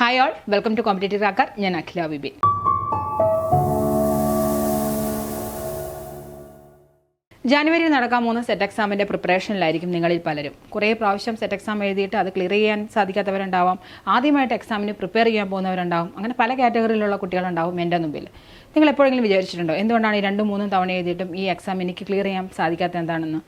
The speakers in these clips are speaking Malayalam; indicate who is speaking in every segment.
Speaker 1: Hi all welcome to competitive tracker ഞാൻ അഖില ബിബി ജനുവരി നടക്കാൻ പോകുന്ന സെറ്റ് എക്സാമിന്റെ പ്രിപ്പറേഷനിലായിരിക്കും നിങ്ങളിൽ പലരും. കുറേ പ്രാവശ്യം സെറ്റ് എക്സാം എഴുതിയിട്ട് അത് ക്ലിയർ ചെയ്യാൻ സാധിക്കാത്തവരുണ്ടാവാം. ആദ്യമായിട്ട് എക്സാമിന് പ്രിപ്പയർ ചെയ്യാൻ പോകുന്നവരുണ്ടാവും. അങ്ങനെ പല കാറ്റഗറിയിലുള്ള കുട്ടികളുണ്ടാവും എന്റെ മുമ്പിൽ. നിങ്ങൾ എപ്പോഴെങ്കിലും വിചാരിച്ചിട്ടുണ്ടോ? എന്തുകൊണ്ടാണ് ഈ രണ്ടും മൂന്നും തവണ എഴുതിയിട്ടും ഈ എക്സാം എനിക്ക് ക്ലിയർ ചെയ്യാൻ സാധിക്കാത്ത എന്താണെന്ന്?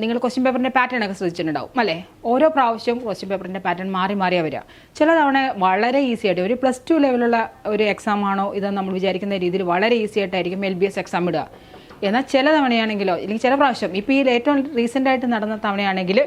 Speaker 1: നിങ്ങൾ ക്വസ്റ്റ്യൻ പേപ്പറിന്റെ പാറ്റേൺ ഒക്കെ ശ്രദ്ധിച്ചിട്ടുണ്ടാവും അല്ലേ? ഓരോ പ്രാവശ്യവും ക്വസ്റ്റ്യൻ പേപ്പറിന്റെ പാറ്റേൺ മാറി മാറിയാ വരിക. ചില തവണ വളരെ ഈസി ആയിട്ട് ഒരു പ്ലസ് ടു ലെവലുള്ള ഒരു എക്സാം ആണോ ഇതെന്ന് നമ്മൾ വിചാരിക്കുന്ന രീതിയിൽ വളരെ ഈസി ആയിട്ടായിരിക്കും എൽ ബി എസ് എക്സാം ഇടുക. എന്നാൽ ചില തവണയാണെങ്കിലോ അല്ലെങ്കിൽ ചില പ്രാവശ്യം ഇപ്പോൾ ഈ ഏറ്റവും റീസെന്റ് ആയിട്ട് നടന്ന തവണയാണെങ്കിൽ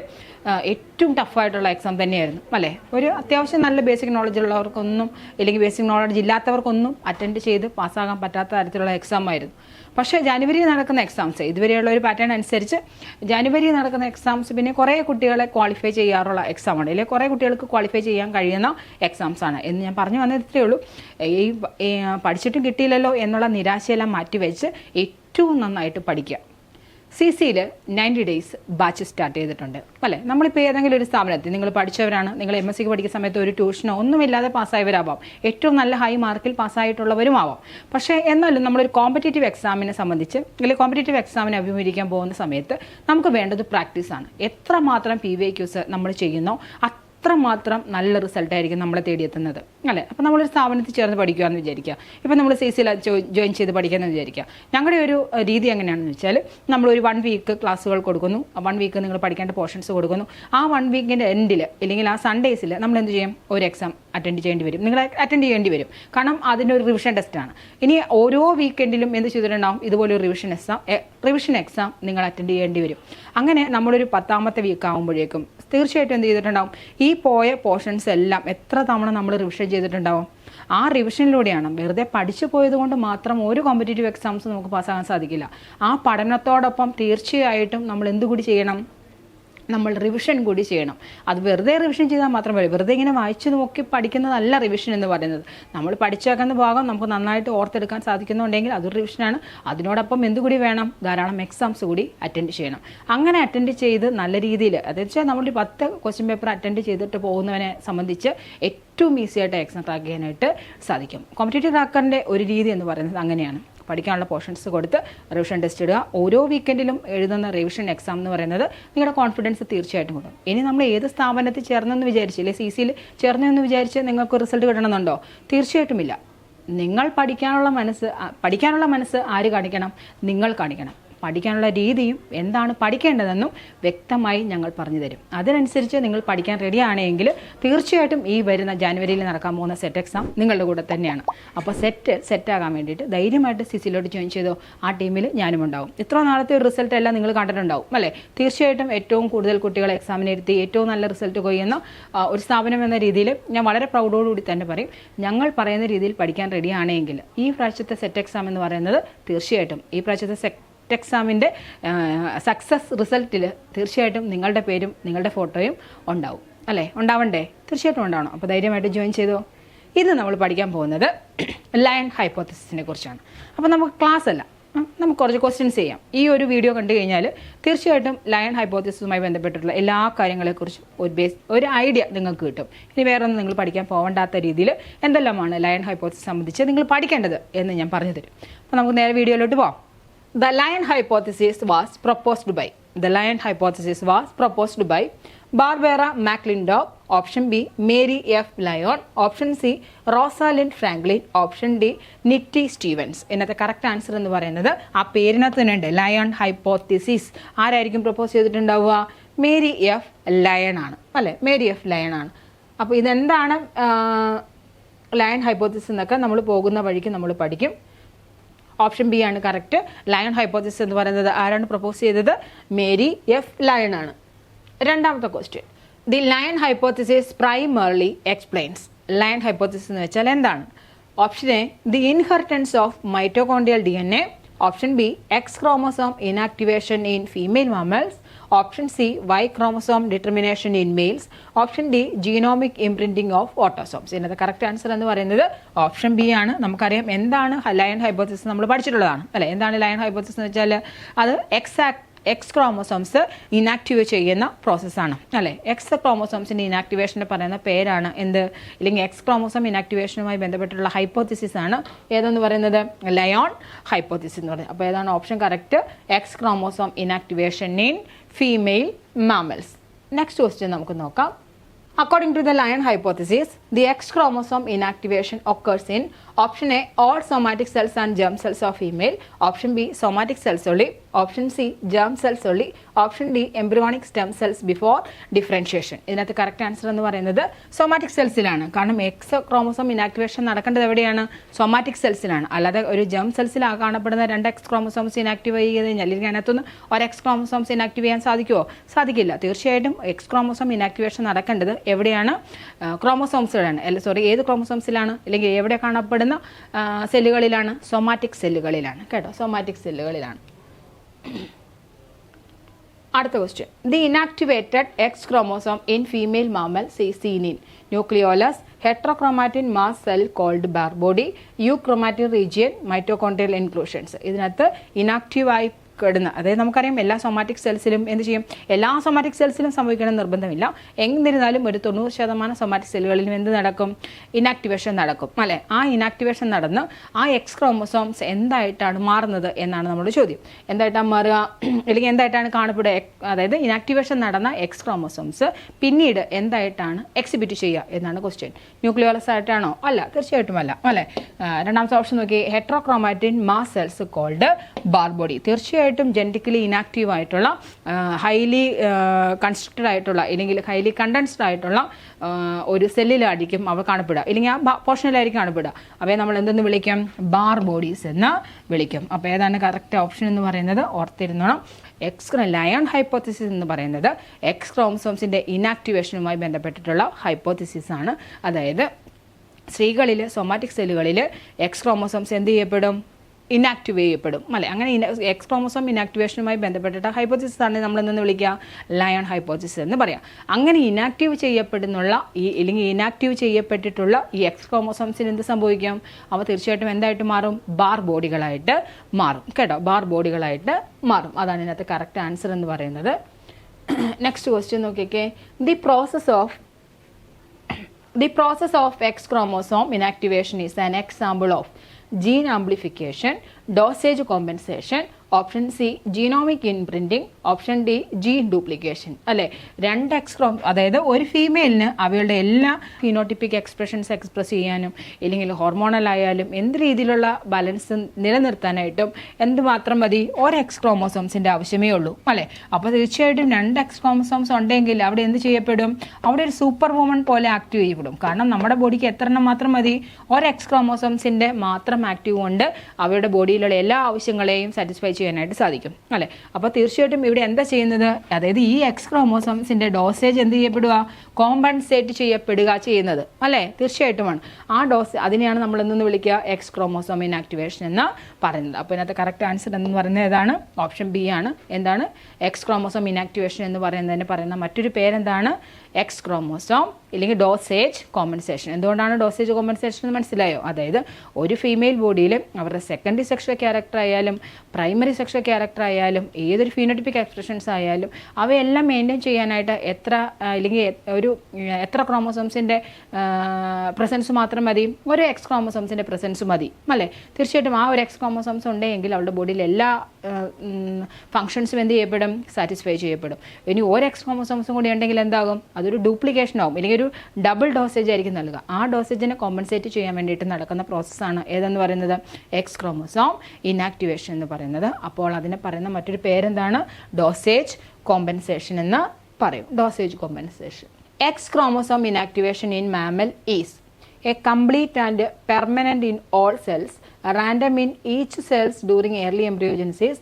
Speaker 1: ഏറ്റവും ടഫായിട്ടുള്ള എക്സാം തന്നെയായിരുന്നു. അല്ലേ? ഒരു അത്യാവശ്യം നല്ല ബേസിക് നോളജ് ഉള്ളവർക്കൊന്നും അല്ലെങ്കിൽ ബേസിക് നോളജ് ഇല്ലാത്തവർക്കൊന്നും അറ്റൻഡ് ചെയ്ത് പാസ്സാകാൻ പറ്റാത്ത തരത്തിലുള്ള എക്സാം ആയിരുന്നു. പക്ഷേ ജനുവരി നടക്കുന്ന എക്സാംസ് ഇതുവരെയുള്ള ഒരു പാറ്റേൺ അനുസരിച്ച് ജനുവരി നടക്കുന്ന എക്സാംസ് പിന്നെ കുറേ കുട്ടികളെ ക്വാളിഫൈ ചെയ്യാറുള്ള എക്സാമാണ് അല്ലെങ്കിൽ കുറേ കുട്ടികൾക്ക് ക്വാളിഫൈ ചെയ്യാൻ കഴിയുന്ന എക്സാംസ് ആണ്. എന്ന് ഞാൻ പറഞ്ഞു വന്നത് ഇത്രയേ ഉള്ളൂ. ഈ പഠിച്ചിട്ടും കിട്ടിയില്ലല്ലോ എന്നുള്ള നിരാശയെല്ലാം മാറ്റിവെച്ച് ഏറ്റവും നന്നായിട്ട് പഠിക്കുക. സി സിയിൽ നയന്റി ഡേയ്സ് ബാച്ച് സ്റ്റാർട്ട് ചെയ്തിട്ടുണ്ട്. അല്ലേ? നമ്മളിപ്പോൾ ഏതെങ്കിലും ഒരു സ്ഥാപനത്തിൽ നിങ്ങൾ പഠിച്ചവരാണ് നിങ്ങൾ എം എസ് സിക്ക് പഠിക്കുന്ന സമയത്ത് ഒരു ട്യൂഷനോ ഒന്നുമില്ലാതെ പാസ്സായവരാവാം. ഏറ്റവും നല്ല ഹൈ മാർക്കിൽ പാസ്സായിട്ടുള്ളവരും ആവാം. പക്ഷേ എന്നാലും നമ്മളൊരു കോമ്പറ്റേറ്റീവ് എക്സാമിനെ സംബന്ധിച്ച് അല്ലെങ്കിൽ കോമ്പറ്റേറ്റീവ് എക്സാമിനെ അഭിമുഖീകരിക്കാൻ പോകുന്ന സമയത്ത് നമുക്ക് വേണ്ടത് പ്രാക്ടീസാണ് എത്രമാത്രം പി വി ക്യൂസ് നമ്മൾ ചെയ്യുന്നോ അത്രമാത്രം നല്ല റിസൾട്ട് ആയിരിക്കും നമ്മളെ തേടിയെത്തുന്നത്. അല്ലേ? അപ്പോൾ നമ്മളൊരു സ്ഥാപനത്തിൽ ചേർന്ന് പഠിക്കുകയെന്ന് വിചാരിക്കുക. ഇപ്പം നമ്മൾ സി സിയിൽ ജോയിൻ ചെയ്ത് പഠിക്കാമെന്ന് വിചാരിക്കുക. ഞങ്ങളുടെ ഒരു രീതി എങ്ങനെയാണെന്ന് വെച്ചാൽ നമ്മളൊരു വൺ വീക്ക് ക്ലാസ്സുകൾ കൊടുക്കുന്നു. വൺ വീക്ക് നിങ്ങൾ പഠിക്കേണ്ട പോർഷൻസ് കൊടുക്കുന്നു. ആ വൺ വീക്കിന്റെ എൻഡിൽ അല്ലെങ്കിൽ ആ സൺഡേസിൽ നമ്മൾ എന്ത് ചെയ്യും? ഒരു എക്സാം അറ്റൻഡ് ചെയ്യേണ്ടി വരും. നിങ്ങൾ അറ്റൻഡ് ചെയ്യേണ്ടി വരും. കാരണം അതിന്റെ ഒരു റിവിഷൻ ടെസ്റ്റാണ് ഇനി ഓരോ വീക്കെൻഡിലും എന്ത് ചെയ്തിട്ടുണ്ടാവും? ഇതുപോലെ ഒരു റിവിഷൻ എക്സാം റിവിഷൻ എക്സാം നിങ്ങൾ അറ്റൻഡ് ചെയ്യേണ്ടി വരും. അങ്ങനെ നമ്മളൊരു പത്താമത്തെ വീക്ക് ആകുമ്പോഴേക്കും തീർച്ചയായിട്ടും എന്ത് ചെയ്തിട്ടുണ്ടാവും? ഈ പോയ പോർഷൻസ് എല്ലാം എത്ര തവണ നമ്മൾ റിവിഷൻ ചെയ്തിട്ടുണ്ടാവും? ആ റിവിഷനിലൂടെയാണ് വെറുതെ പഠിച്ചു പോയത് കൊണ്ട് മാത്രം ഒരു കോമ്പറ്റേറ്റീവ് എക്സാംസ് നമുക്ക് പാസ്സാകാൻ സാധിക്കില്ല. ആ പഠനത്തോടൊപ്പം തീർച്ചയായിട്ടും നമ്മൾ എന്തുകൂടി ചെയ്യണം? നമ്മൾ റിവിഷൻ കൂടി ചെയ്യണം. അത് വെറുതെ റിവിഷൻ ചെയ്താൽ മാത്രം മതി. വെറുതെ ഇങ്ങനെ വായിച്ചു നോക്കി പഠിക്കുന്നതല്ല റിവിഷൻ എന്ന് പറയുന്നത്. നമ്മൾ പഠിച്ചേക്കുന്ന ഭാഗം നമുക്ക് നന്നായിട്ട് ഓർത്തെടുക്കാൻ സാധിക്കുന്നുണ്ടെങ്കിൽ അതൊരു റിവിഷനാണ് അതിനോടൊപ്പം എന്തുകൂടി വേണം? ധാരാളം എക്സാംസ് കൂടി അറ്റൻഡ് ചെയ്യണം. അങ്ങനെ അറ്റൻഡ് ചെയ്ത് നല്ല രീതിയിൽ അതെന്ന് വെച്ചാൽ നമ്മൾ പത്ത് ക്വസ്റ്റ്യൻ പേപ്പർ അറ്റൻഡ് ചെയ്തിട്ട് പോകുന്നവനെ സംബന്ധിച്ച് ഏറ്റവും ഈസിയായിട്ട് എക്സാം ട്രാക്ക് ചെയ്യാനായിട്ട് സാധിക്കും. കോമ്പറ്റേറ്റീവ് ട്രാക്കറിന്റെ ഒരു രീതി എന്ന് പറയുന്നത് അങ്ങനെയാണ്. പഠിക്കാനുള്ള പോർഷൻസ് കൊടുത്ത് റിവിഷൻ ടെസ്റ്റ് ഇടുക. ഓരോ വീക്കെൻഡിലും എഴുതുന്ന റിവിഷൻ എക്സാം എന്ന് പറയുന്നത് നിങ്ങളുടെ കോൺഫിഡൻസ് തീർച്ചയായിട്ടും കൂടും. ഇനി നമ്മൾ ഏത് സ്ഥാപനത്തിൽ ചേർന്നെന്ന് വിചാരിച്ച് അല്ലെങ്കിൽ സി സിയിൽ ചേർന്നെന്ന് വിചാരിച്ച് നിങ്ങൾക്ക് റിസൾട്ട് കിട്ടണമെന്നുണ്ടോ? തീർച്ചയായിട്ടും ഇല്ല നിങ്ങൾ പഠിക്കാനുള്ള മനസ്സ് പഠിക്കാനുള്ള മനസ്സ് ആര് കാണിക്കണം? നിങ്ങൾ കാണിക്കണം. പഠിക്കാനുള്ള രീതിയും എന്താണ് പഠിക്കേണ്ടതെന്നും വ്യക്തമായി ഞങ്ങൾ പറഞ്ഞു തരും. അതിനനുസരിച്ച് നിങ്ങൾ പഠിക്കാൻ റെഡിയാണെങ്കിൽ തീർച്ചയായിട്ടും ഈ വരുന്ന ജനുവരിയിൽ നടക്കാൻ പോകുന്ന സെറ്റ് എക്സാം നിങ്ങളുടെ കൂടെ തന്നെയാണ്. അപ്പോൾ സെറ്റ് സെറ്റാകാൻ വേണ്ടിയിട്ട് ധൈര്യമായിട്ട് സിസിയിലോട്ട് ജോയിൻ ചെയ്തോ ആ ടീമിൽ ഞാനും ഉണ്ടാവും. ഇത്ര നാളത്തെ ഒരു റിസൾട്ട് എല്ലാം നിങ്ങൾ കണ്ടിട്ടുണ്ടാവും അല്ലേ? തീർച്ചയായിട്ടും ഏറ്റവും കൂടുതൽ കുട്ടികളെ എക്സാമിന് ഇരുത്തി ഏറ്റവും നല്ല റിസൾട്ട് കൊയ്യുന്ന ഒരു സ്ഥാപനം എന്ന രീതിയിൽ ഞാൻ വളരെ പ്രൗഡോടുകൂടി തന്നെ പറയും. ഞങ്ങൾ പറയുന്ന രീതിയിൽ പഠിക്കാൻ റെഡിയാണെങ്കിൽ ഈ പ്രാവശ്യത്തെ സെറ്റ് എക്സാം എന്ന് പറയുന്നത് തീർച്ചയായിട്ടും ഈ പ്രാവശ്യത്തെ സെറ്റ് എക്സാമിന്റെ സക്സസ് റിസൾട്ടിൽ തീർച്ചയായിട്ടും നിങ്ങളുടെ പേരും നിങ്ങളുടെ ഫോട്ടോയും ഉണ്ടാവും. അല്ലേ? ഉണ്ടാവണ്ടേ? തീർച്ചയായിട്ടും ഉണ്ടാവണം. അപ്പോൾ ധൈര്യമായിട്ട് ജോയിൻ ചെയ്തോ. ഇന്ന് നമ്മൾ പഠിക്കാൻ പോകുന്നത് ലയൺ ഹൈപ്പോത്തസിസിനെ കുറിച്ചാണ്. അപ്പോൾ നമുക്ക് ക്ലാസ് അല്ല. നമുക്ക് കുറച്ച് ക്വസ്റ്റ്യൻസ് ചെയ്യാം. ഈ ഒരു വീഡിയോ കണ്ടു കഴിഞ്ഞാൽ തീർച്ചയായിട്ടും ലയൺ ഹൈപ്പോത്തിസുമായി ബന്ധപ്പെട്ടിട്ടുള്ള എല്ലാ കാര്യങ്ങളെക്കുറിച്ചും ഒരു ബേസ് ഒരു ഐഡിയ നിങ്ങൾക്ക് കിട്ടും. ഇനി വേറെ ഒന്നും നിങ്ങൾ പഠിക്കാൻ പോകണ്ടാത്ത രീതിയിൽ എന്തെല്ലാമാണ് ലയൺ ഹൈപ്പോത്തിസ് സംബന്ധിച്ച് നിങ്ങൾ പഠിക്കേണ്ടത് എന്ന് ഞാൻ പറഞ്ഞു തരും. അപ്പോൾ നമുക്ക് നേരെ വീഡിയോയിലോട്ട് പോകാം The Lion hypothesis was proposed by the Lion hypothesis was proposed by Barbara McClintock, option B, Mary F. Lyon, option C, Rosalind Franklin option D Nettie Stevens ഇന്നത്തെ കറക്റ്റ് ആൻസർ എന്ന് പറയുന്നത് ആ പേരിനകത്ത് തന്നെ ഉണ്ട്. ലയൺ ഹൈപ്പോത്തിസിസ് ആരായിരിക്കും പ്രപ്പോസ് ചെയ്തിട്ടുണ്ടാവുക? മേരി എഫ് ലയൺ ആണ്. അല്ലേ? മേരി എഫ് ലയൺ ആണ്. അപ്പോൾ ഇതെന്താണ് ലയൺ ഹൈപ്പോത്തിസിസ് എന്നൊക്കെ നമ്മൾ പോകുന്ന വഴിക്ക് നമ്മൾ പഠിക്കും. ഓപ്ഷൻ ബി ആണ് കറക്റ്റ്. ലയൺ ഹൈപ്പോസിസ് എന്ന് പറയുന്നത് ആരാണ് പ്രപ്പോസ് ചെയ്തത്? മേരി എഫ് ലയൺ ആണ്. രണ്ടാമത്തെ question the Lyon hypothesis primarily explains Lyon hypothesis എന്ന് വെച്ചാൽ എന്താണ്? Option A the inheritance of mitochondrial D N A option B X chromosome inactivation in female mammals option C Y chromosome determination in males option D genomic imprinting of autosomes ഇതിനകത്ത് കറക്റ്റ് ആൻസർ എന്ന് പറയുന്നത് ഓപ്ഷൻ ബി ആണ്. നമുക്കറിയാം എന്താണ് ലയൺ ഹൈബോസിസ് നമ്മൾ പഠിച്ചിട്ടുള്ളതാണ്. അല്ലെ? എന്താണ് ലയൺ ഹൈബോസിസ് എന്ന് വെച്ചാൽ അത് എക്സ് എക്സ് ക്രോമോസോംസ് ഇനാക്റ്റീവ് ചെയ്യുന്ന പ്രോസസ്സാണ് അല്ലേ? എക്സ് ക്രോമോസോംസിന്റെ ഇനാക്ടിവേഷന് പറയുന്ന പേരാണ് എന്ത്? അല്ലെങ്കിൽ എക്സ് ക്രോമോസോം ഇനാക്ടിവേഷനുമായി ബന്ധപ്പെട്ടുള്ള ഹൈപ്പോത്തിസിസ് ആണ്. ഏതെന്ന് പറയുന്നത്? ലയോൺ ഹൈപ്പോത്തിസിസ് എന്ന് പറയുന്നത്. അപ്പോൾ ഏതാണ് option correct X chromosome inactivation in female mammals next question നമുക്ക് നോക്കാം. According to the Lyon hypothesis, the X chromosome inactivation occurs in option A all somatic cells and germ cells of female, option B somatic cells only, option C germ cells only, option D embryonic stem cells before differentiation. ഇതിനകത്ത് കറക്റ്റ് ആൻസർ എന്ന് പറയുന്നത് സൊമാറ്റിക് സെൽസിലാണ് കാരണം എക്സ് ക്രോമോസോം ഇനാക്ടിവേഷൻ നടക്കേണ്ടത് എവിടെയാണ്? സൊമാറ്റിക് സെൽസിലാണ് അല്ലാതെ ഒരു ജം സെൽസിൽ കാണപ്പെടുന്ന രണ്ട് എക്സ് ക്രോമോസോംസ് ഇനാക്റ്റീവ് ചെയ്ത് കഴിഞ്ഞാൽ അല്ലെങ്കിൽ അതിനകത്തുനിന്ന് ഒരു എക്സ് ക്രോമോസോംസ് ഇനാക്റ്റീവ് ചെയ്യാൻ സാധിക്കുമോ സാധിക്കില്ല. തീർച്ചയായിട്ടും എക്സ് ക്രോമോസോം ഇനാക്ടിവേഷൻ നടക്കേണ്ടത് എവിടെയാണ്? ക്രോമോസോംസിലാണ് സോറി ഏത് ക്രോമസോംസിലാണ്? അല്ലെങ്കിൽ എവിടെ കാണപ്പെടുന്ന സെല്ലുകളിലാണ്? സൊമാറ്റിക് സെല്ലുകളിലാണ്. കേട്ടോ സൊമാറ്റിക് സെല്ലുകളിലാണ്. അടുത്ത question the inactivated X chromosome in female mammal C seen in nucleolus heterochromatin mass cell called Barr body euchromatin region mitochondrial inclusions. ഇതിനകത്ത് ഇനാക്റ്റീവായി കിടന്ന് അതായത് നമുക്കറിയാം എല്ലാ സൊമാറ്റിക് സെൽസിലും എന്ത് ചെയ്യും? എല്ലാ സൊമാറ്റിക് സെൽസിലും സംഭവിക്കണം നിർബന്ധമില്ല. എന്നിരുന്നാലും ഒരു തൊണ്ണൂറ് ശതമാനം സൊമാറ്റിക് സെല്ലുകളിലും എന്ത് നടക്കും? ഇനാക്ടിവേഷൻ നടക്കും അല്ലെ? ആ ഇനാക്ടിവേഷൻ നടന്ന് ആ എക്സ് ക്രോമസോംസ് എന്തായിട്ടാണ് മാറുന്നത് എന്നാണ് നമ്മുടെ ചോദ്യം. എന്തായിട്ടാണ് മാറുക? അല്ലെങ്കിൽ എന്തായിട്ടാണ് കാണപ്പെടുക? അതായത് ഇനാക്ടിവേഷൻ നടന്ന എക്സ് ക്രോമസോംസ് പിന്നീട് എന്തായിട്ടാണ് എക്സിബിറ്റ് ചെയ്യുക എന്നാണ് ക്വസ്റ്റ്യൻ ന്യൂക്ലിയോളസ് ആയിട്ടാണോ? അല്ല തീർച്ചയായിട്ടും അല്ല അല്ലെ? രണ്ടാമത്തെ ഓപ്ഷൻ നോക്കി. Heterochromatin mass cells called Barr body തീർച്ചയായിട്ടും ജെനറ്റിക്കലി ഇനാക്റ്റീവ് ആയിട്ടുള്ള ഹൈലി കൺസ്ട്രക്റ്റഡ് ആയിട്ടുള്ള അല്ലെങ്കിൽ ഹൈലി കണ്ടൻസ്ഡ് ആയിട്ടുള്ള ഒരു സെല്ലിലായിരിക്കും അവ കാണപ്പെടുക. അല്ലെങ്കിൽ ആ പോർഷനിലായിരിക്കും കാണപ്പെടുക. അവയെ നമ്മൾ എന്തെന്ന് വിളിക്കും? ബാർ ബോഡീസ് എന്ന് വിളിക്കും. അപ്പോൾ ഏതാണ് കറക്റ്റ് ഓപ്ഷൻ എന്ന് പറയുന്നത്? ഓർത്തിരുന്നോണം. എക്സ് ലയൺ ഹൈപ്പോത്തിസിസ് എന്ന് പറയുന്നത്. എക്സ് ക്രോമസോംസിന്റെ ഇനാക്ടിവേഷനുമായി ബന്ധപ്പെട്ടിട്ടുള്ള ഹൈപ്പോത്തിസിസ് ആണ്. അതായത് സ്ത്രീകളിൽ സൊമാറ്റിക് സെല്ലുകളിൽ എക്സ് ക്രോമോസോംസ് എന്ത് ചെയ്യപ്പെടും? ഇനാക്റ്റീവ് ചെയ്യപ്പെടും. അല്ലെ? അങ്ങനെ എക്സ് ക്രോമോസോം ഇനാക്ടിവേഷനുമായി ബന്ധപ്പെട്ടിട്ട് ഹൈപ്പോത്തിസിസ് ആണ് നമ്മൾ എന്തെന്ന് വിളിക്കുക ലയൺ ഹൈപ്പോസിസ് എന്ന് പറയാം. അങ്ങനെ ഇനാക്റ്റീവ് ചെയ്യപ്പെടുന്നുള്ള ഈ അല്ലെങ്കിൽ ഇനാക്റ്റീവ് ചെയ്യപ്പെട്ടിട്ടുള്ള ഈ എക്സ് ക്രോമസോംസിന് എന്ത് സംഭവിക്കാം? അവ തീർച്ചയായിട്ടും എന്തായിട്ട് മാറും? ബാർ ബോഡികളായിട്ട് മാറും. കേട്ടോ? ബാർ ബോഡികളായിട്ട് മാറും. അതാണ് ഇതിനകത്ത് കറക്റ്റ് ആൻസർ എന്ന് പറയുന്നത്. നെക്സ്റ്റ് ക്വസ്റ്റ്യൻ നോക്കിക്കേ. The process of the process of X chromosome inactivation is an example of gene amplification, dosage compensation, option C genomic imprinting option D gene duplication അല്ലെ? രണ്ട് എക്സ്ക്രോ അതായത് ഒരു ഫീമെയിലിന് അവയുടെ എല്ലാ ഫിനോട്ടിപ്പിക് എക്സ്പ്രഷൻസ് എക്സ്പ്രസ് ചെയ്യാനും ഇല്ലെങ്കിൽ ഹോർമോണൽ ആയാലും എന്ത് രീതിയിലുള്ള ബാലൻസ് നിലനിർത്താനായിട്ടും എന്ത് മാത്രം മതി? ഒരു എക്സ് ക്രോമോസോംസിന്റെ ആവശ്യമേ ഉള്ളൂ. അല്ലെ? അപ്പോൾ തീർച്ചയായിട്ടും രണ്ട് എക്സ്ക്രോമോസോംസ് ഉണ്ടെങ്കിൽ അവിടെ എന്ത് ചെയ്യപ്പെടും? അവിടെ ഒരു സൂപ്പർ വുമൺ പോലെ ആക്റ്റീവ് ചെയ്യപ്പെടും. കാരണം നമ്മുടെ ബോഡിക്ക് എത്ര മാത്രം മതി? ഒരു എക്സ് ക്രോമോസോംസിന്റെ മാത്രം ആക്റ്റീവ് കൊണ്ട് അവയുടെ ബോഡിയിലുള്ള എല്ലാ ആവശ്യങ്ങളെയും സാറ്റിസ്ഫൈ ചെയ്യാനായിട്ട് സാധിക്കും അല്ലേ? അപ്പോൾ തീർച്ചയായിട്ടും ഇവിടെ എന്താ ചെയ്യുന്നത്? അതായത് ഈ എക്സ് ക്രോമോസോംസിന്റെ ഡോസേജ് എന്ത് ചെയ്യപ്പെടുക? കോമ്പൻസേറ്റ് ചെയ്യപ്പെടുക ചെയ്യുന്നത് അല്ലേ? തീർച്ചയായിട്ടുമാണ്. ആ ഡോസ് അതിനെയാണ് നമ്മൾ എന്തെന്ന് വിളിക്കുക? എക്സ് ക്രോമോസോം ഇനാക്ടിവേഷൻ എന്ന് പറയുന്നത്. അപ്പോൾ ഇതിനകത്ത് കറക്റ്റ് ആൻസർ എന്ന് പറയുന്നത് ഏതാണ്? ഓപ്ഷൻ ബി ആണ്. എന്താണ്? എക്സ് ക്രോമോസോം ഇനാക്ടിവേഷൻ എന്ന് പറയുന്നതിന് പറയുന്ന മറ്റൊരു പേരെന്താണ്? എക്സ് ക്രോമോസോം ഇല്ലെങ്കിൽ ഡോസേജ് കോമ്പൻസേഷൻ എന്തുകൊണ്ടാണ് ഡോസേജ് കോമ്പൻസേഷൻ എന്ന് മനസ്സിലായോ? അതായത് ഒരു ഫീമെയിൽ ബോഡിയിൽ അവരുടെ സെക്കൻഡറി സെക്ഷൽ ക്യാരക്ടർ ആയാലും പ്രൈമറി സെക്ഷൽ ക്യാരക്ടർ ആയാലും ഏതൊരു ഫീനോട്ടിപ്പിക് എക്സ്പ്രഷൻസ് ആയാലും അവയെല്ലാം മെയിന്റെയിൻ ചെയ്യാനായിട്ട് എത്ര അല്ലെങ്കിൽ ഒരു എത്ര ക്രോമോസോംസിന്റെ പ്രസൻസ് മാത്രം മതി. ഒരു എക്സ് ക്രോമോസോംസിന്റെ പ്രസൻസ് മതി. അല്ലേ? തീർച്ചയായിട്ടും ആ ഒരു എക്സ് ക്രോമോസോംസ് ഉണ്ടെങ്കിൽ അവളുടെ ബോഡിയിൽ എല്ലാ ഫങ്ഷൻസും എന്ത് ചെയ്യപ്പെടും? സാറ്റിസ്ഫൈ ചെയ്യപ്പെടും. ഇനി ഒരു എക്സ് ക്രോമോസോംസും കൂടി ഉണ്ടെങ്കിൽ എന്താകും? അതൊരു ഡ്യൂപ്ലിക്കേഷൻ ആവും. അല്ലെങ്കിൽ ഒരു ഡബിൾ ഡോസേജ് ആയിരിക്കും നൽകുക ആ ഡോസേജിനെ കോമ്പൻസേറ്റ് ചെയ്യാൻ വേണ്ടിയിട്ട് നടക്കുന്ന പ്രോസസ്സാണ് ഏതെന്ന് പറയുന്നത്? എക്സ് ക്രോമോസോം ഇൻആക്ടിവേഷൻ എന്ന് പറയുന്നത്. അപ്പോൾ അതിനെ പറയുന്ന മറ്റൊരു പേരെന്താണ്? ഡോസേജ് കോമ്പൻസേഷൻ എന്ന് പറയും. Dosage compensation X chromosome inactivation in mammal is a complete and permanent in all cells random in each cells during early embryogenesis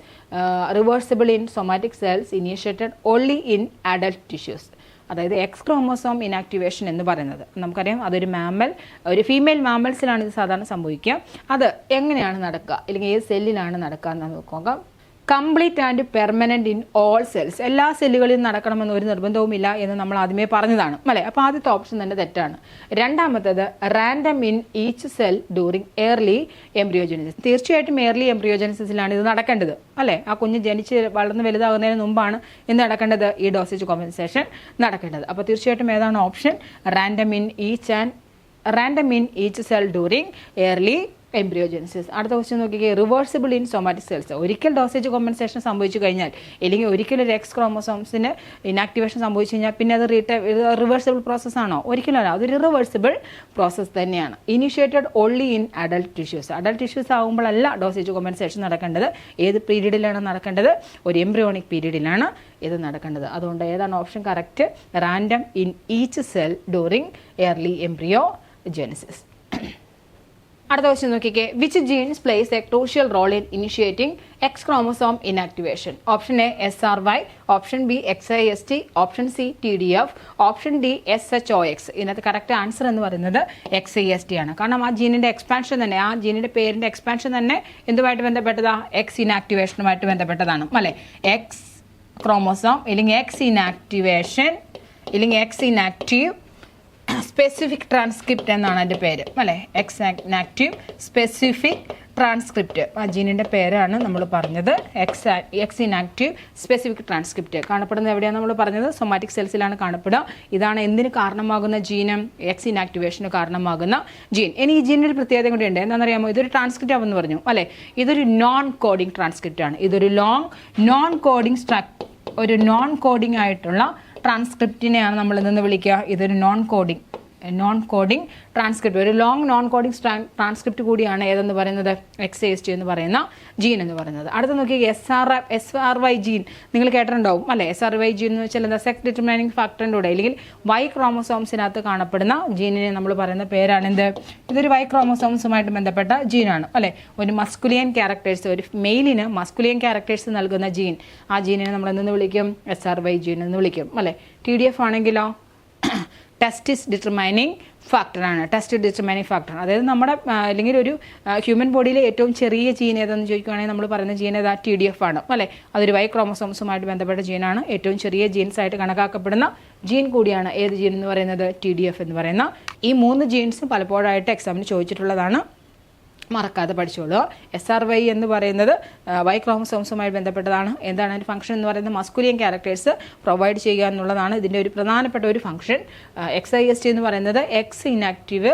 Speaker 1: reversible in somatic cells initiated only in adult tissues. അതായത് എക്സ് ക്രോമോസോം ഇനാക്ടിവേഷൻ എന്ന് പറയുന്നത്. നമുക്കറിയാം അതൊരു മാമൽ ഒരു ഫീമെയിൽ മാമൽസിലാണ് ഇത് സാധാരണ സംഭവിക്കുക. അത് എങ്ങനെയാണ് നടക്കുക? അല്ലെങ്കിൽ ഏത് സെല്ലിലാണ് നടക്കുക എന്ന് നോക്കാം. Complete and permanent in all cells. എല്ലാ സെല്ലുകളിലും നടക്കണമെന്ന് ഒരു നിർബന്ധവുമില്ല എന്ന് നമ്മൾ ആദ്യമേ പറഞ്ഞതാണ്. അല്ലേ? അപ്പോൾ ആദ്യത്തെ ഓപ്ഷൻ തന്നെ തെറ്റാണ്. രണ്ടാമത്തേത് random in each cell during early embryogenesis. തീർച്ചയായിട്ടും എയർലി എംബ്രിയോജനിസിസിലാണ് ഇത് നടക്കേണ്ടത്. അല്ലേ? ആ കുഞ്ഞ് ജനിച്ച് വളർന്ന് വലുതാകുന്നതിന് മുമ്പാണ് എന്ത് നടക്കേണ്ടത് ഈ ഡോസേജ് കോമ്പൻസേഷൻ നടക്കേണ്ടത്. അപ്പോൾ തീർച്ചയായിട്ടും ഏതാണ് option? Random in each and random in each cell during early embryogenesis അടുത്ത ക്വസ്റ്റ്യൻ നോക്കിക്കേ. റിവേഴ്സിബിൾ ഇൻ സൊമാറ്റിക് സെൽസ് ഒരിക്കൽ ഡോസേജ് കോമ്പൻസേഷൻ സംഭവിച്ചു കഴിഞ്ഞാൽ അല്ലെങ്കിൽ ഒരിക്കൽ ഒരു എക്സ് ക്രോമോസോംസിന് ഇനാക്ടിവേഷൻ സംഭവിച്ചു കഴിഞ്ഞാൽ പിന്നെ അത് റീട്ട റിവേഴ്സിബിൾ പ്രോസസ് ആണോ? ഒരിക്കലും അല്ല. അതൊരു റിവേഴ്സിബിൾ പ്രോസസ്സ് തന്നെയാണ്. Initiated only in adult tissues adult tissues ആകുമ്പോഴല്ല dosage compensation നടക്കേണ്ടത്. ഏത് പീരീഡിലാണ് നടക്കേണ്ടത്? ഒരു എംബ്രിയോണിക് പീരീഡിലാണ് ഇത് നടക്കേണ്ടത്. അതുകൊണ്ട് ഏതാണ് option correct random in each cell during early embryogenesis അടുത്ത ക്വസ്റ്റ്യൻ നോക്കിക്കേ. Which genes plays a crucial role in initiating X chromosome inactivation option A S R Y option B X I S T option C T D F option D S H O X ഇതിനകത്ത് കറക്റ്റ് ആൻസർ എന്ന് പറയുന്നത് എക്സ് ഐ എസ് ടി ആണ്. കാരണം ആ ജീനിന്റെ എക്സ്പാൻഷൻ തന്നെ ആ ജീനിന്റെ പേരിന്റെ എക്സ്പാൻഷൻ തന്നെ എന്തുമായിട്ട് ബന്ധപ്പെട്ടതാ? എക്സ് ഇനാക്ടിവേഷനുമായിട്ട് ബന്ധപ്പെട്ടതാണ്. അല്ലെ? എക്സ് ക്രോമോസോം ഇല്ലെങ്കിൽ എക്സ് ഇനാക്ടിവേഷൻ ഇല്ലെങ്കിൽ എക്സ് ഇനാക്റ്റീവ് സ്പെസിഫിക് ട്രാൻസ്ക്രിപ്റ്റ് എന്നാണ് അതിന്റെ പേര്. അല്ലേ? എക്സ് ആക്റ്റീവ് സ്പെസിഫിക് ട്രാൻസ്ക്രിപ്റ്റ് ആ ജീനിന്റെ പേരാണ് നമ്മൾ പറഞ്ഞത്. X X inactive specific transcript കാണപ്പെടുന്നത് എവിടെയാണ് നമ്മൾ പറഞ്ഞത്? സൊമാറ്റിക് സെൽസിലാണ് കാണപ്പെടുക. ഇതാണ് എന്തിന് കാരണമാകുന്ന ജീനം? എക്സ് ഇനാക്ടിവേഷന് കാരണമാകുന്ന ജീൻ. ഇനി ഈ ജീനിന്റെ ഒരു പ്രത്യേകത കൂടി ഉണ്ട്. എന്താണെന്നറിയാമോ? ഇതൊരു ട്രാൻസ്ക്രിപ്റ്റ് ആണെന്ന് പറഞ്ഞു. അല്ലേ? ഇതൊരു നോൺ കോഡിംഗ് ട്രാൻസ്ക്രിപ്റ്റ് ആണ്. ഇതൊരു ലോങ് നോൺ കോഡിംഗ് സ്ട്രക് ഒരു നോൺ കോഡിംഗ് ആയിട്ടുള്ള ട്രാൻസ്ക്രിപ്റ്റിനെയാണ് നമ്മൾ ഇതെന്ന് വിളിക്കുക. ഇതൊരു non coding non coding transcript ഒരു ലോങ് നോൺ കോഡിംഗ് ട്രാൻസ്ക്രിപ്റ്റ് കൂടിയാണ് ഏതെന്ന് പറയുന്നത്? എക്സ് എസ് ടി എന്ന് പറയുന്ന ജീൻ എന്ന് പറയുന്നത്. അടുത്ത നോക്കി S R S R Y gene നിങ്ങൾ കേട്ടിട്ടുണ്ടാവും അല്ലേ? എസ് ആർ വൈ ജീൻ എന്ന് വെച്ചാൽ എന്താ? സെക്സ് ഡിറ്റർമിനിങ് ഫാക്ടറിന്റെ കൂടെ. അല്ലെങ്കിൽ വൈ ക്രോമോസോംസിനകത്ത് കാണപ്പെടുന്ന ജീനിനെ നമ്മൾ പറയുന്ന പേരാണ് എന്ത്? ഇതൊരു വൈ ക്രോമോസോംസുമായിട്ട് ബന്ധപ്പെട്ട ജീനാണ് അല്ലേ? ഒരു മസ്കുലിയൻ ക്യാരക്ടേഴ്സ് ഒരു മെയിലിന് മസ്കുലിയൻ ക്യാരക്ടേഴ്സ് നൽകുന്ന ജീൻ ആ ജീനിനെ നമ്മൾ എന്തെന്ന് വിളിക്കും? എസ് ആർ വൈ ജീൻ എന്ന് വിളിക്കും അല്ലേ? ടി ഡി എഫ് ആണെങ്കിലോ? ടെസ്റ്റിസ് ഡിറ്റർമൈനിങ് ഫാക്ടറാണ് ടെസ്റ്റ് ഡിറ്റർമൈനിങ് ഫാക്ടർ അതായത് നമ്മുടെ അല്ലെങ്കിൽ ഒരു ഹ്യൂമൻ ബോഡിയിലെ ഏറ്റവും ചെറിയ ജീൻ ഏതെന്ന് ചോദിക്കുകയാണെങ്കിൽ നമ്മൾ പറയുന്ന ജീൻ ഏതാ? ടി ഡി എഫ് ആണ്. അല്ലേ? അതൊരു വൈ ക്രോമസോംസുമായിട്ട് ബന്ധപ്പെട്ട ജീനാണ് ഏറ്റവും ചെറിയ ജീൻസ് ആയിട്ട് കണക്കാക്കപ്പെടുന്ന ജീൻ കൂടിയാണ് ഏത് ജീൻ എന്ന് പറയുന്നത്? ടി ഡി എഫ് എന്ന് പറയുന്ന ഈ മൂന്ന് ജീൻസും പലപ്പോഴായിട്ട് എക്സാമിന് ചോദിച്ചിട്ടുള്ളതാണ്. മറക്കാതെ പഠിച്ചോളൂ. എസ് ആർ വൈ എന്ന് പറയുന്നത് വൈ ക്രോമസോംസുമായി ബന്ധപ്പെട്ടതാണ്. എന്താണ് അതിന്റെ ഫംഗ്ഷൻ എന്ന് പറയുന്നത്? മസ്കുലിയൻ ക്യാരക്ടേഴ്സ് പ്രൊവൈഡ് ചെയ്യുക എന്നുള്ളതാണ് ഇതിന്റെ ഒരു പ്രധാനപ്പെട്ട ഒരു function X I S T എന്ന് പറയുന്നത് എക്സ് ഇനാക്റ്റീവ്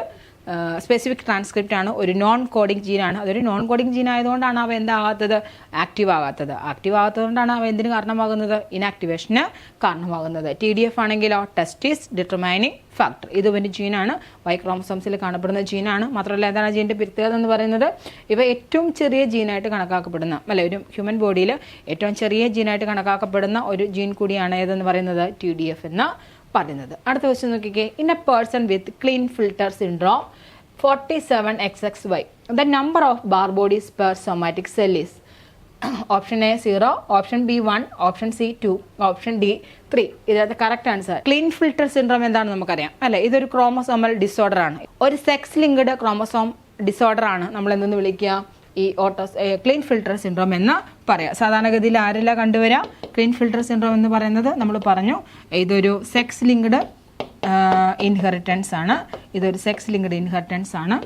Speaker 1: സ്പെസിഫിക് ട്രാൻസ്ക്രിപ്റ്റ് ആണ്. ഒരു നോൺ കോഡിംഗ് ജീനാണ് അതൊരു നോൺ കോഡിംഗ് ജീൻ ആയതുകൊണ്ടാണ് അവ എന്താകാത്തത്? ആക്റ്റീവ് ആകാത്തത്. ആക്റ്റീവ് ആകാത്തതുകൊണ്ടാണ് അവ എന്തിന് കാരണമാകുന്നത്? ഇനാക്ടിവേഷന് കാരണമാകുന്നത്. ടി ഡി എഫ് ആണെങ്കിലോ ടെസ്റ്റിസ് ഡിറ്റർമൈനിങ് ഫാക്ടർ ഇത് ഒരു ജീനാണ് വൈ ക്രോമസോംസിൽ കാണപ്പെടുന്ന ജീനാണ് മാത്രമല്ല എന്താണ് ജീന്റെ പ്രത്യേകത എന്ന് പറയുന്നത്? ഇവ ഏറ്റവും ചെറിയ ജീനായിട്ട് കണക്കാക്കപ്പെടുന്ന അല്ലെ ഒരു ഹ്യൂമൻ ബോഡിയിൽ ഏറ്റവും ചെറിയ ജീനായിട്ട് കണക്കാക്കപ്പെടുന്ന ഒരു ജീൻ കൂടിയാണ് ഏതെന്ന് പറയുന്നത്? ടി ഡി എഫ് എന്ന് പറയുന്നത്. അടുത്ത ക്വസ്റ്റ്യൻ നോക്കിക്കേ. In a person with Klinefelter syndrome forty seven X X Y the number of Barr bodies per somatic cell is option A zero option B one option C two option D three ഇതിനകത്ത് correct answer Klinefelter syndrome എന്താണെന്ന് നമുക്കറിയാം. അല്ലെ? ഇതൊരു ക്രോമസോമൽ ഡിസോർഡർ ആണ്. ഒരു സെക്സ് ലിങ്ക്ഡ് ക്രോമസോം ഡിസോർഡർ ആണ് നമ്മൾ എന്തെന്ന് വിളിക്കുക? ഈ ഓട്ടോസ് ക്ലീൻ ഫിൽട്ടർ സിൻഡ്രോം എന്ന് പറയാം. സാധാരണഗതിയിൽ ആരെല്ലാം കണ്ടുവരാം? ക്ലീൻ ഫിൽട്ടർ സിൻഡ്രോം എന്ന് പറയുന്നത് നമ്മൾ പറഞ്ഞു. ഇതൊരു സെക്സ് ലിങ്ക്ഡ് ഇൻഹെറിറ്റൻസ് ആണ്. ഇതൊരു സെക്സ് ലിങ്ക്ഡ് ഇൻഹെറിറ്റൻസ് ആണ്.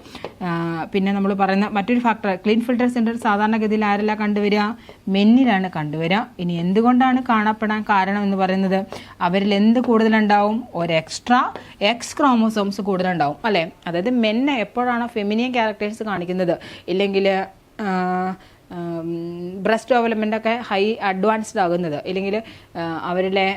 Speaker 1: പിന്നെ നമ്മൾ പറയുന്ന മറ്റൊരു ഫാക്ടർ ക്ലീൻ ഫിൽട്ടർ സിൻഡ്രോം സാധാരണഗതിയിൽ ആരെല്ലാം കണ്ടുവരിക? മെന്നിലാണ് കണ്ടുവരിക. ഇനി എന്തുകൊണ്ടാണ് കാണപ്പെടാൻ കാരണം എന്ന് പറയുന്നത്? അവരിൽ എന്ത് കൂടുതലുണ്ടാവും? ഒരു എക്സ്ട്രാ എക്സ് ക്രോമോസോംസ് കൂടുതലുണ്ടാവും അല്ലേ? അതായത് മെന്നെ എപ്പോഴാണോ ഫെമിനിയൻ ക്യാരക്ടേഴ്സ് കാണിക്കുന്നത്? ഇല്ലെങ്കിൽ ബ്രസ്റ്റ് ഡെവലപ്മെന്റ് ഒക്കെ ഹൈ അഡ്വാൻസ്ഡ് ആകുന്നത്? ഇല്ലെങ്കിൽ അവരിലെ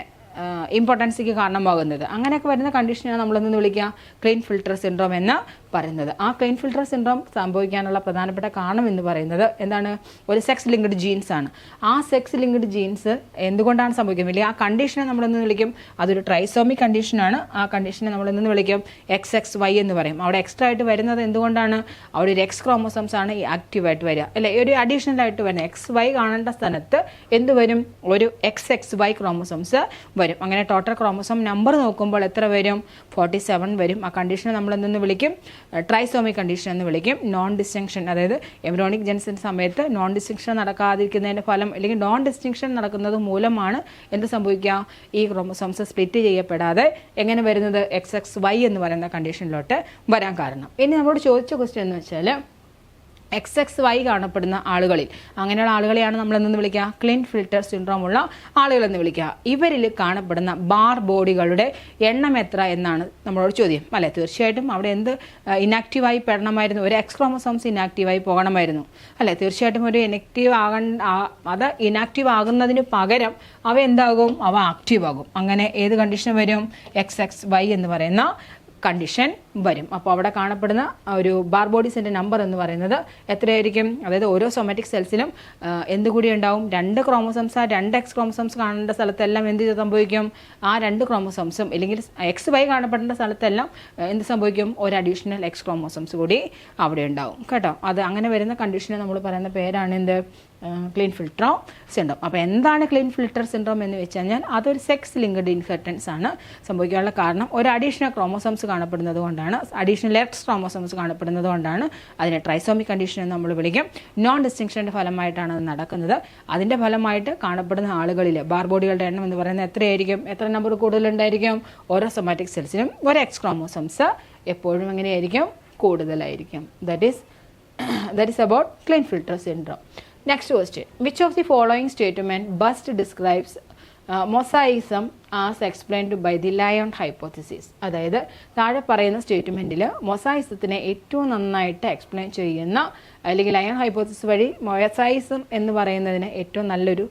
Speaker 1: ഇമ്പോർട്ടൻസിക്ക് കാരണമാകുന്നത്. അങ്ങനെയൊക്കെ വരുന്ന കണ്ടീഷനാണ് നമ്മളെന്ന് വിളിക്കുക. ക്ലീൻ ഫിൽട്ടർ സിൻഡ്രോം എന്ന് പറയുന്നത്. ആ കെയിൻ ഫിൽട്ടർ സിൻഡ്രോം സംഭവിക്കാനുള്ള പ്രധാനപ്പെട്ട കാരണം എന്ന് പറയുന്നത് എന്താണ്? ഒരു സെക്സ് ലിങ്ക്ഡ് ജീൻസ് ആണ്. ആ സെക്സ് ലിങ്ക്ഡ് ജീൻസ് എന്തുകൊണ്ടാണ് സംഭവിക്കുന്നത്? അല്ലെങ്കിൽ ആ കണ്ടീഷനെ നമ്മളെന്ന് വിളിക്കും? അതൊരു ട്രൈസോമിക് കണ്ടീഷനാണ് ആ കണ്ടീഷനെ നമ്മളെന്ന് വിളിക്കും? എക്സ് എക്സ് വൈ എന്ന് പറയും. അവിടെ എക്സ്ട്രാ ആയിട്ട് വരുന്നത് എന്തുകൊണ്ടാണ്? അവിടെ ഒരു എക്സ് ക്രോമോസോംസ് ആണ് ആക്റ്റീവായിട്ട് വരിക. അല്ലെ ഒരു അഡീഷണൽ ആയിട്ട് വരുന്നത്. എക്സ് വൈ കാണേണ്ട സ്ഥലത്ത് എന്ത് വരും? ഒരു എക്സ് എക്സ് വൈ ക്രോമോസോംസ് വരും. അങ്ങനെ ടോട്ടൽ ക്രോമോസോം നമ്പർ നോക്കുമ്പോൾ എത്ര വരും? ഫോർട്ടി സെവൻ വരും. ആ കണ്ടീഷനെ നമ്മൾ എന്തെന്ന് വിളിക്കും? ട്രൈസോമി കണ്ടീഷൻ എന്ന് വിളിക്കും. നോൺ ഡിസ്റ്റിങ്ഷൻ അതായത് എംബ്രോണിക് ജെൻസിന്റെ സമയത്ത് നോൺ ഡിസ്റ്റിങ്ഷൻ നടക്കാതിരിക്കുന്നതിന്റെ ഫലം അല്ലെങ്കിൽ നോൺ ഡിസ്റ്റിങ്ഷൻ നടക്കുന്നത് മൂലമാണ് എന്ത് സംഭവിക്കുക? ഈ ക്രോമസോംസ് സ്പ്ലിറ്റ് ചെയ്യപ്പെടാതെ എങ്ങനെ വരുന്നത്? എക്സ് എക്സ് വൈ എന്ന് പറയുന്ന കണ്ടീഷനിലോട്ട് വരാൻ കാരണം. ഇനി നമ്മളോട് ചോദിച്ച ക്വസ്റ്റ്യൻ എന്ന് വെച്ചാൽ എക്സ് എക്സ് വൈ കാണപ്പെടുന്ന ആളുകളിൽ. അങ്ങനെയുള്ള ആളുകളെയാണ് നമ്മൾ എന്തെന്ന് വിളിക്കുക? ക്ലിൻ ഫിൽറ്റർ സിൻഡ്രോം ഉള്ള ആളുകളെന്ന് വിളിക്കുക. ഇവരിൽ കാണപ്പെടുന്ന ബാർ ബോഡികളുടെ എണ്ണം എത്ര എന്നാണ് നമ്മളോട് ചോദ്യം. അല്ലേ? തീർച്ചയായിട്ടും അവിടെ എന്ത് ഇനാക്റ്റീവായി പെടണമായിരുന്നു? ഒരു എക്സ് ക്രോമസോംസ് ഇനാക്റ്റീവായി പോകണമായിരുന്നു. അല്ലേ? തീർച്ചയായിട്ടും ഒരു ഇനക്റ്റീവ് ആകണ്ട അത് ഇനാക്റ്റീവ് ആകുന്നതിന് പകരം അവ എന്താകും? അവ ആക്റ്റീവ് ആകും അങ്ങനെ ഏത് കണ്ടീഷൻ വരും? എക്സ് എക്സ് വൈ എന്ന് പറയുന്ന കണ്ടീഷൻ വരും. അപ്പോൾ അവിടെ കാണപ്പെടുന്ന ഒരു ബാർ ബോഡീസിന്റെ നമ്പർ എന്ന് പറയുന്നത് എത്രയായിരിക്കും? അതായത് ഓരോ സൊമാറ്റിക് സെൽസിലും എന്ത് കൂടി ഉണ്ടാവും? രണ്ട് ക്രോമോസോംസ് ആ രണ്ട് എക്സ് ക്രോമോസോംസ് കാണേണ്ട സ്ഥലത്തെല്ലാം എന്ത് സംഭവിക്കും? ആ രണ്ട് ക്രോമോസോംസും അല്ലെങ്കിൽ എക്സ് വൈ കാണപ്പെടേണ്ട സ്ഥലത്തെല്ലാം എന്ത് സംഭവിക്കും? ഒരു അഡീഷണൽ എക്സ് ക്രോമോസോംസ് കൂടി അവിടെ ഉണ്ടാവും. കേട്ടോ? അത് അങ്ങനെ വരുന്ന കണ്ടീഷനെ നമ്മൾ പറയുന്ന പേരാണ് എന്ത്? ക്ലീൻ ഫിൽട്ടറോ സിൻഡ്രോം അപ്പോൾ എന്താണ് ക്ലീൻ ഫിൽട്ടർ സിൻഡ്രോം എന്ന് വെച്ച് കഴിഞ്ഞാൽ അതൊരു സെക്സ് ലിങ്ക്ഡ് ഇൻഫെർട്ടൻസ് ആണ് സംഭവിക്കാനുള്ള കാരണം. ഒരു അഡീഷണൽ ക്രോമോസോംസ് കാണപ്പെടുന്നത് കൊണ്ടാണ്. അഡീഷണൽ എക്സ് ക്രോമോസോംസ് കാണപ്പെടുന്നത് കൊണ്ടാണ് അതിനെ ട്രൈസോമിക് കണ്ടീഷൻ എന്ന് നമ്മൾ വിളിക്കും. നോൺ ഡിസ്റ്റിങ്ഷന്റെ ഫലമായിട്ടാണ് അത് നടക്കുന്നത്. അതിന്റെ ഫലമായിട്ട് കാണപ്പെടുന്ന ആളുകളിൽ ബാർബോഡികളുടെ എണ്ണം എന്ന് പറയുന്നത് എത്രയായിരിക്കും? എത്ര നമ്പർ കൂടുതലുണ്ടായിരിക്കും? ഓരോ സൊമാറ്റിക് സെൽസിനും ഒരു എക്സ് ക്രോമോസോംസ് എപ്പോഴും എങ്ങനെയായിരിക്കും? കൂടുതലായിരിക്കും. That is that is about Klinefelter syndrome next question which of the following statement best describes mosaicism as explained by the Lyon hypothesis അതായത് താഴെ പറയുന്ന സ്റ്റേറ്റ്മെന്റിൽ മൊസായിസത്തിനെ ഏറ്റവും നന്നായിട്ട് എക്സ്പ്ലെയിൻ ചെയ്യുന്ന അല്ലെങ്കിൽ ലയോൺ ഹൈപ്പോത്തിസിസ് വഴി മൊസായിസം എന്ന് പറയുന്നതിന് ഏറ്റവും നല്ലൊരു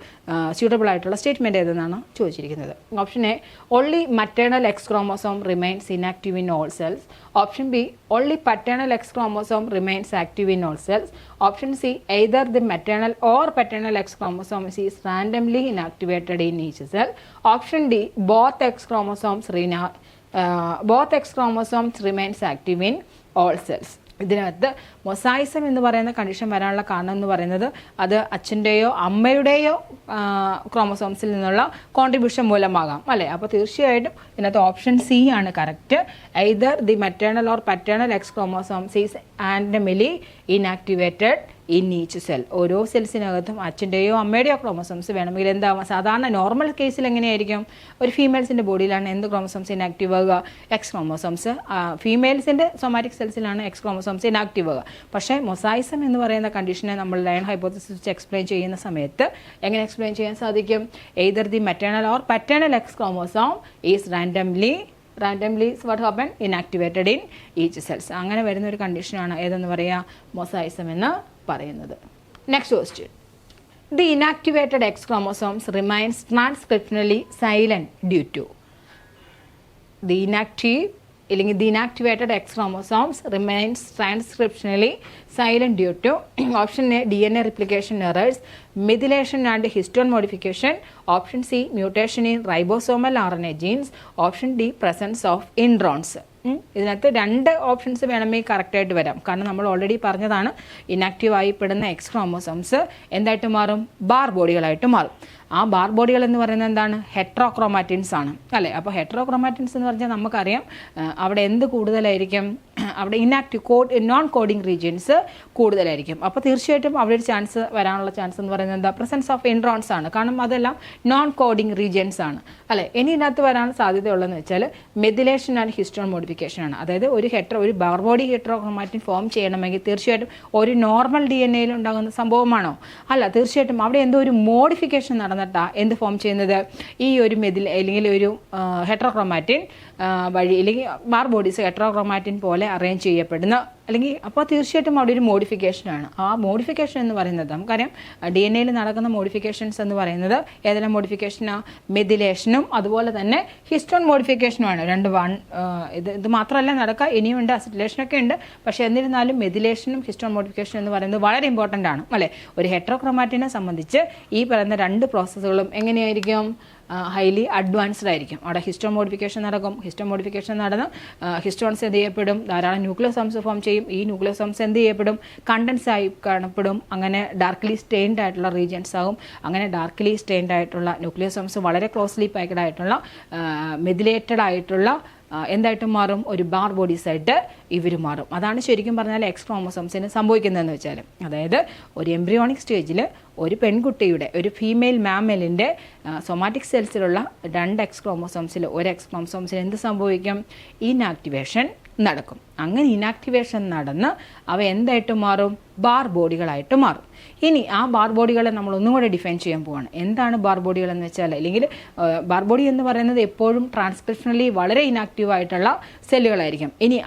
Speaker 1: സ്യൂട്ടബിൾ ആയിട്ടുള്ള സ്റ്റേറ്റ്മെന്റ് ഏതെന്നാണ് ചോദിച്ചിരിക്കുന്നത്. Option A only maternal X chromosome remains inactive in all cells option B only paternal X chromosome remains active in all cells option C either the maternal or paternal X chromosome is randomly inactivated in each cell option D both X chromosomes rena, uh, both X chromosomes remains active in all cells. ഇതിനകത്ത് മൊസായിസം എന്ന് പറയുന്ന കണ്ടീഷൻ വരാനുള്ള കാരണം എന്ന് പറയുന്നത് അത് അച്ഛന്റെയോ അമ്മയുടെയോ ക്രോമസോംസിൽ നിന്നുള്ള കോൺട്രിബ്യൂഷൻ മൂലമാകാം അല്ലേ? അപ്പോൾ തീർച്ചയായിട്ടും ഇതിനകത്ത് ഓപ്ഷൻ സി ആണ് correct either the maternal or paternal X chromosomes is randomly inactivated in each cell ഓരോ സെൽസിനകത്തും അച്ഛന്റെയോ അമ്മയുടെയോ ക്രോമസോംസ് വേണമെങ്കിൽ എന്താവാം സാധാരണ നോർമൽ കേസിൽ എങ്ങനെയായിരിക്കും? ഒരു ഫീമെയിൽസിന്റെ ബോഡിയിലാണ് എന്ത് ക്രോമസോംസ് ഇനാക്റ്റീവ് ആകുക എക്സ് ക്രോമസോംസ് ഫീമെയിൽസിന്റെ സൊമാറ്റിക് സെൽസിലാണ് എക്സ് ക്രോമസോംസ് ഇനാക്റ്റീവ് ആകുക പക്ഷേ മൊസൈസം എന്ന് പറയുന്ന കണ്ടീഷനെ നമ്മൾ ലയൺ ഹൈപ്പോത്തിസിസ് വെച്ച് എക്സ്പ്ലെയിൻ ചെയ്യുന്ന സമയത്ത് എങ്ങനെ എക്സ്പ്ലെയിൻ ചെയ്യാൻ സാധിക്കും? Either the maternal or paternal X chromosome is randomly randomly what happen inactivated in each cells അങ്ങനെ വരുന്ന ഒരു കണ്ടീഷനാണ് ഏതെന്ന് പറയുക മൊസൈസം എന്ന് പറയുന്നത്. Next question the inactivated X chromosomes remains transcriptionally silent due to the inactive അല്ലെങ്കിൽ the inactivated X chromosomes remains transcriptionally silent due to option A D N A replication errors methylation and histone modification option C mutation in ribosomal R N A genes option D presence of introns ഇതിനകത്ത് രണ്ട് ഓപ്ഷൻസ് വേണമെങ്കിൽ കറക്റ്റായിട്ട് വരാം. കാരണം നമ്മൾ ഓൾറെഡി പറഞ്ഞതാണ് ഇനാക്റ്റീവ് ആയി പെടുന്ന എക്സ് ക്രോമോസോംസ് എന്തായിട്ട് മാറും? ബാർ ബോഡികളായിട്ട് മാറും. ആ ബാർ ബോഡികൾ എന്ന് പറയുന്നത് എന്താണ്? ഹെട്രോക്രോമാറ്റിൻസ് ആണ്. അല്ലേ? അപ്പോൾ ഹെട്രോക്രോമാറ്റിൻസ് എന്ന് പറഞ്ഞാൽ നമുക്കറിയാം അവിടെ എന്ത് കൂടുതലായിരിക്കും? അവിടെ inactive code non coding regions കൂടുതലായിരിക്കും. അപ്പോൾ തീർച്ചയായിട്ടും അവിടെ ഒരു ചാൻസ് വരാനുള്ള ചാൻസ് എന്ന് പറയുന്നത് എന്താ? പ്രസൻസ് ഓഫ് ഇൻട്രോൺസ് ആണ്. കാരണം അതെല്ലാം നോൺ കോഡിംഗ് റീജിയൻസ് ആണ്. അല്ലേ? ഇനി ഇതിനകത്ത് വരാൻ സാധ്യതയുള്ളതെന്ന് വെച്ചാൽ മെതിലേഷൻ ആൻഡ് ഹിസ്റ്റോൺ മോഡിഫിക്കേഷൻ ആണ്. അതായത് ഒരു ഹെട്രോ ഒരു ബാർബോഡി ഹെട്രോക്രോമാറ്റിൻ ഫോം ചെയ്യണമെങ്കിൽ തീർച്ചയായിട്ടും ഒരു നോർമൽ ഡി എൻ എയിൽ ഉണ്ടാകുന്ന സംഭവമാണോ? അല്ല തീർച്ചയായിട്ടും അവിടെ എന്തോ ഒരു മോഡിഫിക്കേഷൻ നടന്നിട്ടാണ് എന്ത് ഫോം ചെയ്യുന്നത്? ഈ ഒരു മെതിൽ അല്ലെങ്കിൽ ഒരു ഹെട്രോക്രോമാറ്റിൻ വഴി അല്ലെങ്കിൽ ബാർ ബോഡീസ് ഹെട്രോക്രോമാറ്റിൻ പോലെ അറേഞ്ച് ചെയ്യപ്പെടുന്ന അല്ലെങ്കിൽ അപ്പോൾ തീർച്ചയായിട്ടും അവിടെ ഒരു മോഡിഫിക്കേഷനാണ് ആ മോഡിഫിക്കേഷൻ എന്ന് പറയുന്നത് നമുക്കറിയാം ഡി എൻ എയിൽ നടക്കുന്ന മോഡിഫിക്കേഷൻസ് എന്ന് പറയുന്നത് ഏതെല്ലാം മോഡിഫിക്കേഷനാണ് മെതിലേഷനും അതുപോലെ തന്നെ ഹിസ്റ്റോൺ മോഡിഫിക്കേഷനുമാണ് രണ്ട് വൺ ഇത് ഇത് മാത്രമല്ല നടക്കുക ഇനിയും ഉണ്ട് അസിറ്റിലേഷനൊക്കെ ഉണ്ട്. പക്ഷേ എന്നിരുന്നാലും മെതിലേഷനും ഹിസ്റ്റോൺ മോഡിഫിക്കേഷനും എന്ന് പറയുന്നത് വളരെ ഇമ്പോർട്ടന്റ് ആണ്. അല്ലേ? ഒരു ഹെട്രോക്രോമാറ്റിനെ സംബന്ധിച്ച് ഈ പറയുന്ന രണ്ട് പ്രോസസ്സുകളും എങ്ങനെയായിരിക്കും? ഹൈലി അഡ്വാൻസ്ഡ് ആയിരിക്കും. അവിടെ ഹിസ്റ്റോ മോഡിഫിക്കേഷൻ നടക്കും. ഹിസ്റ്റോ മോഡിഫിക്കേഷൻ നടന്ന് ഹിസ്റ്റോൺസ് എന്ത് ചെയ്യപ്പെടും? ധാരാളം ന്യൂക്ലിയോസോംസ് ഫോം ചെയ്യും. ഈ ന്യൂക്ലിയോസോംസ് എന്ത് ചെയ്യപ്പെടും? കണ്ടൻസ് ആയി കാണപ്പെടും. അങ്ങനെ ഡാർക്ക്ലി സ്റ്റെയിൻഡ് ആയിട്ടുള്ള റീജിയൻസ് ആകും. അങ്ങനെ ഡാർക്ക്ലി സ്റ്റെയിൻഡ് ആയിട്ടുള്ള ന്യൂക്ലിയോസോംസ് വളരെ ക്ലോസ്ലി പാക്കഡ് ആയിട്ടുള്ള മെതിലേറ്റഡ് ആയിട്ടുള്ള എന്തായിട്ട് മാറും? ഒരു ബാർ ബോഡീസ് ആയിട്ട് ഇവർ മാറും. അതാണ് ശരിക്കും പറഞ്ഞാൽ എക്സ് ക്രോമസോംസിന് സംഭവിക്കുന്നതെന്ന് വെച്ചാൽ അതായത് ഒരു എംബ്രിയോണിക് സ്റ്റേജിൽ ഒരു പെൺകുട്ടിയുടെ ഒരു ഫീമെയിൽ മാമലിന്റെ സൊമാറ്റിക് സെൽസിലുള്ള രണ്ട് എക്സ് ക്രോമസോംസിൽ ഒരു എക്സ് ക്രോമസോംസിൽ എന്ത് സംഭവിക്കും? ഇനാക്ടിവേഷൻ നടക്കും. അങ്ങനെ ഇനാക്ടിവേഷൻ നടന്ന് അവ എന്തായിട്ട് മാറും? ബാർ ബോഡികളായിട്ട് മാറും. ഇനി ആ ബാർ ബോഡികളെ നമ്മൾ ഒന്നും കൂടെ ഡിഫൈൻ ചെയ്യാൻ പോവാണ്. എന്താണ് ബാർ ബോഡികൾ എന്ന് വെച്ചാൽ അല്ലെങ്കിൽ ബാർ ബോഡി എന്ന് പറയുന്നത് എപ്പോഴും ട്രാൻസ്ക്രിപ്ഷണലി വളരെ ഇനാക്റ്റീവ് ആയിട്ടുള്ള സെല്ലുകളായിരിക്കും ഇനി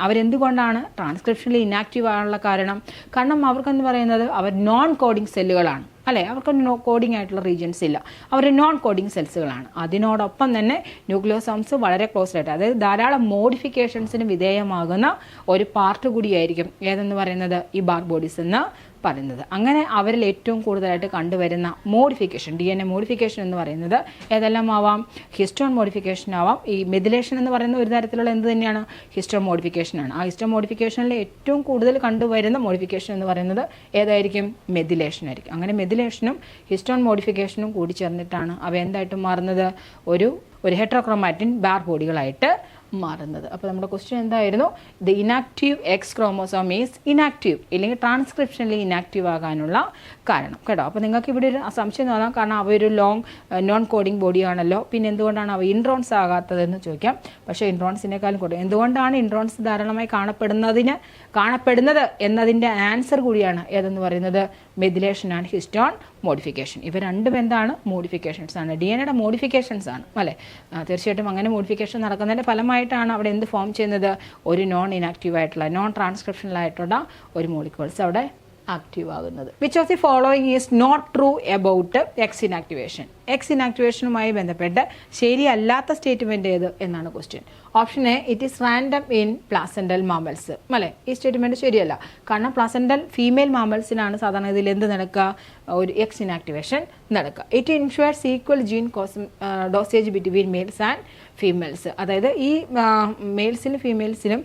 Speaker 1: അവരെന്തുകൊണ്ടാണ് ട്രാൻസ്ക്രിപ്ഷനിൽ ഇനാക്റ്റീവ് ആകാനുള്ള കാരണം. കാരണം അവർക്കെന്ന് പറയുന്നത് അവർ നോൺ കോഡിംഗ് സെല്ലുകളാണ് അല്ലേ? അവർക്ക് കോഡിംഗ് ആയിട്ടുള്ള റീജിയൻസ് ഇല്ല. അവർ നോൺ കോഡിംഗ് സെൽസുകളാണ് അതിനോടൊപ്പം തന്നെ ന്യൂക്ലിയോസോംസ് വളരെ ക്ലോസ് ആയിട്ട് അതായത് ധാരാളം മോഡിഫിക്കേഷൻസിന് വിധേയമാകുന്ന ഒരു പാർട്ട് കൂടിയായിരിക്കും. ഏതെന്ന് പറയുന്നത്? ഈ ബാർ ബോഡീസ് എന്ന്. പറയുന്നത്. അങ്ങനെ അവരിൽ ഏറ്റവും കൂടുതലായിട്ട് കണ്ടുവരുന്ന modification D N A modification എന്ന് പറയുന്നത് ഏതെല്ലാം ആവാം ഹിസ്റ്റോൺ മോഡിഫിക്കേഷൻ ആവാം. ഈ മെതിലേഷൻ എന്ന് പറയുന്ന ഒരു തരത്തിലുള്ള എന്ത് തന്നെയാണ്? ഹിസ്റ്റോൺ മോഡിഫിക്കേഷനാണ് ആ ഹിസ്റ്റോൺ മോഡിഫിക്കേഷനിൽ ഏറ്റവും കൂടുതൽ കണ്ടുവരുന്ന മോഡിഫിക്കേഷൻ എന്ന് പറയുന്നത് ഏതായിരിക്കും? മെദിലേഷൻ ആയിരിക്കും. അങ്ങനെ മെതിലേഷനും ഹിസ്റ്റോൺ മോഡിഫിക്കേഷനും കൂടി ചേർന്നിട്ടാണ് അവ എന്തായിട്ട് മാറുന്നത്? ഒരു ഒരു ഹെട്രോക്രോമാറ്റിൻ ബാർ ബോഡികളായിട്ട് മാറുന്നത്. അപ്പോൾ നമ്മുടെ ക്വസ്റ്റ്യൻ എന്തായിരുന്നു? The inactive X chromosome is inactive ഇല്ലെങ്കിൽ ട്രാൻസ്ക്രിപ്ഷനിൽ ഇനാക്റ്റീവ് ആകാനുള്ള കാരണം കേട്ടോ? അപ്പോൾ നിങ്ങൾക്ക് ഇവിടെ ഒരു സംശയം തോന്നാം കാരണം അവയൊരു ലോങ് നോൺ കോഡിംഗ് ബോഡിയാണല്ലോ പിന്നെ എന്തുകൊണ്ടാണ് അവ ഇൻട്രോൺസ് ആകാത്തതെന്ന് ചോദിക്കാം. പക്ഷേ ഇൻട്രോൺസിനേക്കാളും കൂടുതൽ എന്തുകൊണ്ടാണ് ഇൻട്രോൺസ് ധാരാളമായി കാണപ്പെടുന്നതിന് കാണപ്പെടുന്നത് എന്നതിന്റെ ആൻസർ കൂടിയാണ് ഏതെന്ന് പറയുന്നത്? മെദിലേഷൻ ആൻഡ് ഹിസ്റ്റോൺ മോഡിഫിക്കേഷൻ ഇവ രണ്ടും എന്താണ്? മോഡിഫിക്കേഷൻസ് ആണ്. ഡി എൻ എയുടെ മോഡിഫിക്കേഷൻസ് ആണ് അല്ലേ? തീർച്ചയായിട്ടും അങ്ങനെ മോഡിഫിക്കേഷൻ നടക്കുന്നതിന്റെ ഫലമായിട്ടാണ് അവിടെ എന്ത് ഫോം ചെയ്യുന്നത്? ഒരു നോൺ ഇനാക്റ്റീവ് ആയിട്ടുള്ള നോൺ ട്രാൻസ്ക്രിപ്ഷനിലായിട്ടുള്ള ഒരു മോളിക്യൂൾസ് അവിടെ ആക്റ്റീവ് ആകുന്നത്. Which of the following is not true about X inactivation X ഇനാക്ടിവേഷനുമായി ബന്ധപ്പെട്ട് ശരിയല്ലാത്ത സ്റ്റേറ്റ്മെന്റ് ഏത് എന്നാണ് question option A it is random in placental mammals അല്ലേ? ഈ സ്റ്റേറ്റ്മെന്റ് ശരിയല്ല. കാരണം പ്ലാസെൻഡൽ ഫീമെയിൽ മാമൽസിനാണ് സാധാരണ ഇതിൽ എന്ത് നടക്കുക? ഒരു എക്സ് ഇനാക്ടിവേഷൻ നടക്കുക. It ensures equal gene cause dosage between males and females അതായത് ഈ മെയിൽസിലും ഫീമെയിൽസിലും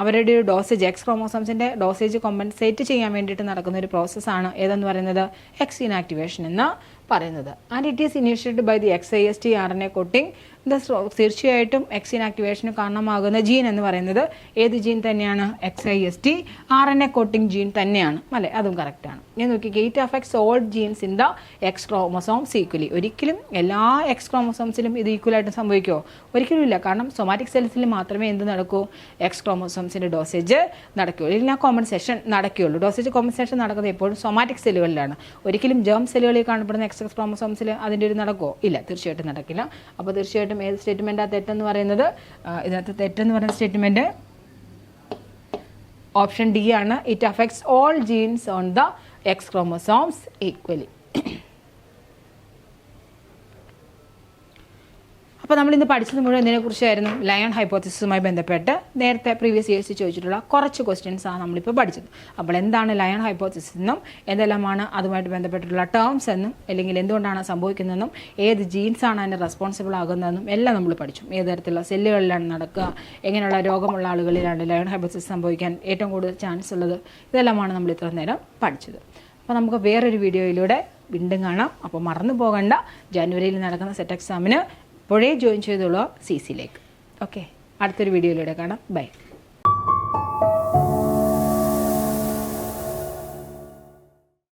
Speaker 1: അവരുടെ ഒരു ഡോസേജ് എക്സ് ക്രോമോസോംസിന്റെ ഡോസേജ് കോമ്പൻസേറ്റ് ചെയ്യാൻ വേണ്ടിയിട്ട് നടക്കുന്ന ഒരു പ്രോസസ്സാണ് ഏതെന്ന് പറയുന്നത്? എക്സ് ഇനാക്ടിവേഷൻ എന്ന് പറയുന്നത്. And it is initiated by the X I S T R N A coating ഇത് തീർച്ചയായിട്ടും എക്സിൻ ആക്ടിവേഷന് കാരണമാകുന്ന ജീൻ എന്ന് പറയുന്നത് ഏത് ജീൻ തന്നെയാണ്? X I S T R N A coating gene തന്നെയാണ്. അല്ലേ? അതും കറക്റ്റാണ് ഞാൻ നോക്കി gate of X old genes in the X chromosomes equally ഒരിക്കലും എല്ലാ എക്സ് ക്രോമസോംസിലും ഇത് ഈക്വലായിട്ട് സംഭവിക്കുമോ ഒരിക്കലും ഇല്ല. കാരണം സൊമാറ്റിക് സെൽസിൽ മാത്രമേ എന്ത് നടക്കൂ? എക്സ് ക്രോമസോംസിന്റെ ഡോസേജ് നടക്കുകയുള്ളൂ ഇല്ല കോമ്പൻസേഷൻ നടക്കുകയുള്ളൂ ഡോസേജ് കോമ്പൻസേഷൻ നടക്കുന്നത് എപ്പോഴും സൊമാറ്റിക് സെല്ലുകളിലാണ് ഒരിക്കലും ജേം സെല്ലുകളിൽ കാണപ്പെടുന്ന എക്സ് എക്സ് ക്രോമസോംസിൽ അതിന്റെ ഒരു നടക്കുമോ ഇല്ല തീർച്ചയായിട്ടും നടക്കില്ല. അപ്പോൾ തീർച്ചയായിട്ടും ഏത് സ്റ്റേറ്റ്മെന്റാണ് തെറ്റെന്ന് പറയുന്നത്? ഇതിനകത്ത് തെറ്റെന്ന് പറയുന്ന സ്റ്റേറ്റ്മെന്റ് ഓപ്ഷൻ ഡി ആണ്. It affects all genes on the X chromosomes equally അപ്പോൾ നമ്മൾ ഇന്ന് പഠിച്ചത് മുഴുവൻ ഇതിനെക്കുറിച്ചായിരുന്നു ലയൺ ഹൈപ്പോത്തിസുമായി ബന്ധപ്പെട്ട് നേരത്തെ പ്രീവിയസ് ഇയേഴ്സ് ചോദിച്ചിട്ടുള്ള കുറച്ച് ക്വസ്റ്റ്യൻസ് ആണ് നമ്മളിപ്പോൾ പഠിച്ചത്. അപ്പോൾ എന്താണ് ലയൺ ഹൈപ്പോത്തിസിസ് എന്നും എന്തെല്ലാമാണ് അതുമായിട്ട് ബന്ധപ്പെട്ടിട്ടുള്ള ടേംസ് എന്നും അല്ലെങ്കിൽ എന്തുകൊണ്ടാണ് സംഭവിക്കുന്നതെന്നും ഏത് ജീൻസ് ആണ് അതിന് റെസ്പോൺസിബിൾ ആകുന്നതെന്നും എല്ലാം നമ്മൾ പഠിച്ചു. ഏത് തരത്തിലുള്ള സെല്ലുകളിലാണ് നടക്കുക എങ്ങനെയുള്ള രോഗമുള്ള ആളുകളിലാണ് ലയൺ ഹൈപ്പോത്തിസിസ് സംഭവിക്കാൻ ഏറ്റവും കൂടുതൽ ചാൻസ് ഉള്ളത് ഇതെല്ലാമാണ് നമ്മൾ ഇത്ര നേരം പഠിച്ചത്. അപ്പോൾ നമുക്ക് വേറൊരു വീഡിയോയിലൂടെ വീണ്ടും കാണാം. അപ്പോൾ മറന്നു പോകണ്ട. ജനുവരിയിൽ നടക്കുന്ന സെറ്റ് എക്സാമിന് ഇപ്പോഴേ ജോയിൻ ചെയ്തോളൂ സി സിയിലേക്ക് ഓക്കെ അടുത്തൊരു വീഡിയോയിലൂടെ കാണാം. ബൈ